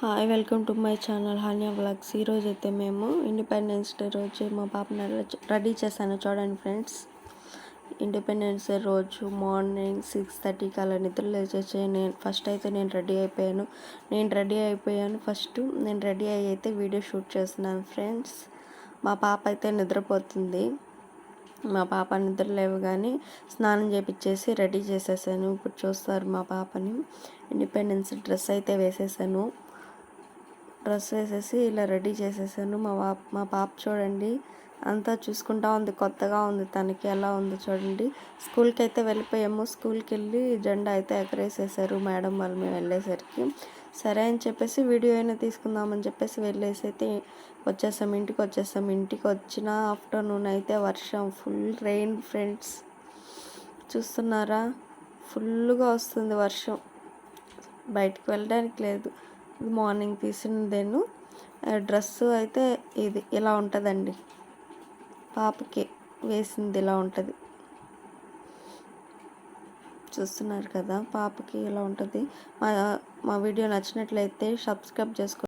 Hi welcome to my channel Haniya vlogs ఈరోజు అయితే మేము ఇండిపెండెన్స్ డే రోజు మా పాపని రెడీ చేశాను చూడండి ఫ్రెండ్స్. ఇండిపెండెన్స్ డే రోజు మార్నింగ్ సిక్స్ థర్టీకి అలా నిద్రలేచేసి నేను ఫస్ట్ అయితే నేను రెడీ అయిపోయాను. నేను రెడీ అయిపోయాను ఫస్ట్ నేను రెడీ అయ్యి అయితే వీడియో షూట్ చేస్తున్నాను ఫ్రెండ్స్. మా పాప అయితే నిద్రపోతుంది. మా పాప నిద్ర లేవగానే స్నానం చేపించేసి రెడీ చేసేసాను. ఇప్పుడు చూస్తారు మా పాపని. ఇండిపెండెన్స్ డ్రెస్ అయితే వేసేసాను. డ్రెస్ వేసేసి ఇలా రెడీ చేసేసాను. మా పాప మా పాప చూడండి అంతా చూసుకుంటా ఉంది కొత్తగా ఉంది తనకి ఎలా ఉందో చూడండి. స్కూల్కి అయితే వెళ్ళిపోయాము. స్కూల్కి వెళ్ళి జెండా అయితే ఎగరేసేసారు మేడం వాళ్ళు మేము వెళ్ళేసరికి. సరే అని చెప్పేసి వీడియో అయినా తీసుకుందామని చెప్పేసి వెళ్ళేసి అయితే వచ్చేసాం ఇంటికి వచ్చేసాం ఇంటికి వచ్చిన ఆఫ్టర్నూన్ అయితే వర్షం ఫుల్ రెయిన్ ఫ్రెండ్స్. చూస్తున్నారా? ఫుల్గా వస్తుంది వర్షం. బయటికి వెళ్ళడానికి లేదు. ఇది మార్నింగ్ తీసినదేను. డ్రెస్ అయితే ఇది ఇలా ఉంటుందండి. పాపకి వేసింది ఇలా ఉంటుంది. చూస్తున్నారు కదా పాపకి ఇలా ఉంటుంది. మా మా వీడియో నచ్చినట్లయితే సబ్స్క్రైబ్ చేసుకో